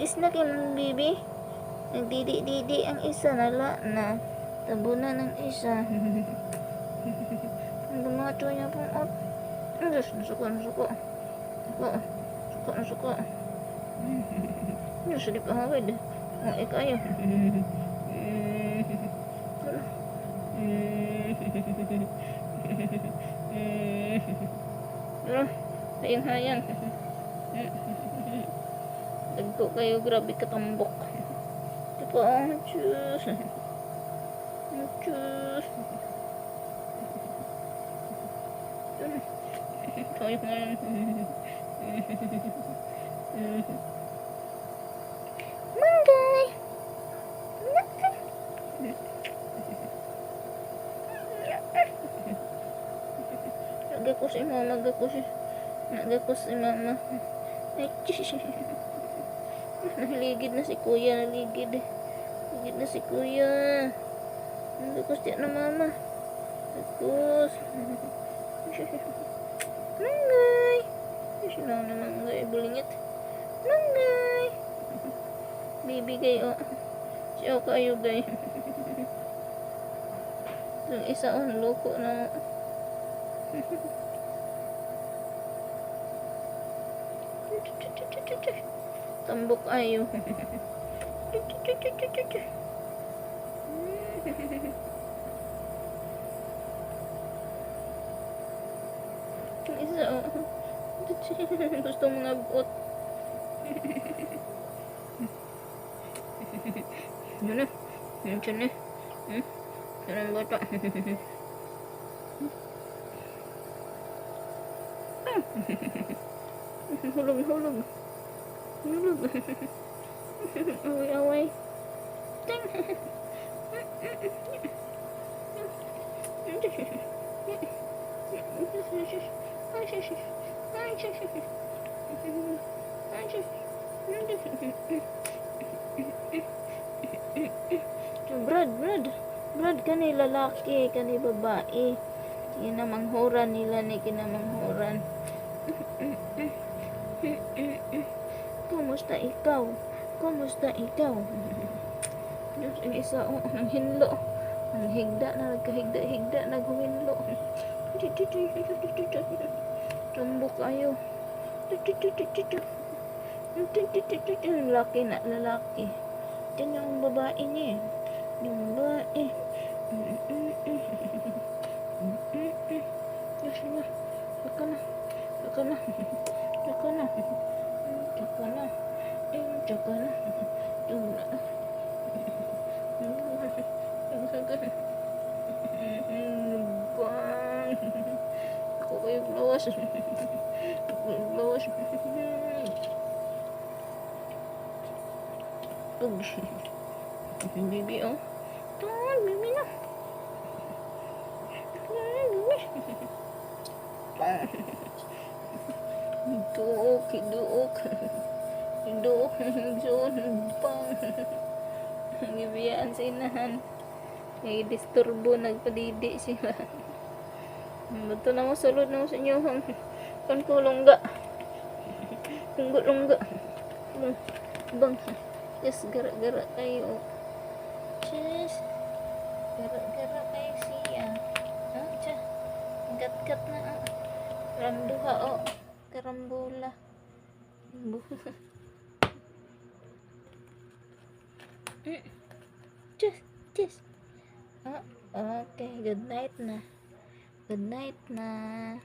na kay mong bibi. Nagdidi-didi ang isa, nala na. Tabunan ng isa. Ang dumacho niya pong out. Ang Diyos, nasuko, nasuko. Suko, suko, nasuko. Diyos, di pa hawid. Ang ikayo. Pero, hayang-hayang. tuh kayu grabi ketembok coba gitu, ah, cus cus Manggai. Nagakus si mama, nagakus si mama. Si mama. Ay, Naligid na si kuya, naligid. Naligid na si kuya. Naga siya na mama. Tapos... Manggay! Sila na manggay, bulingit. Manggay! Bibigay, oh. Siya kayo, gay. Yung isa, oh, loko na. Tambok ayo. Isa, oh. Gusto mga buot. Yun na. Siya na. Hmm? Yun ang bata. Hulog, hulog. Away, away. Ting. Brad, Brad. Brad, kani lalaki, kani babae. Kinamanghuran nila ni kinamanghuran. Kumusta ikaw? Kumusta ikaw? Diyos, ang isa, oh, ang hinlo. Ang higda na, nagkahigda-higda, naghuhinlo. Tumbok kayo. Lalaki na, lalaki. Yan yung babae niya. Yung babae. Diyos na. Baka na. Baka na. Baka na. Baka na. Eh, baka na. Yung na. Ang sagan. Bang. Ako kayo lawas. Ako kayo lawas. Pug. Bibi, oh. Tuwan, bibi na. Duok, duok. Duok, zon, pang. Gibiyaan sa inahan. Ngay disturbo, nagpadidi sila. Bato na mo, sulod na mo sa inyo. Kan ko lungga. Lungga, lungga. Bang. Yes, gara-gara kayo. Yes. Gara-gara kayo siya. Ah, tiya. Gat-gat na. ah. Ramduha, oh. Karambola. Bula. Mm. Just, just. Ah, okay. Good night na. Good night na.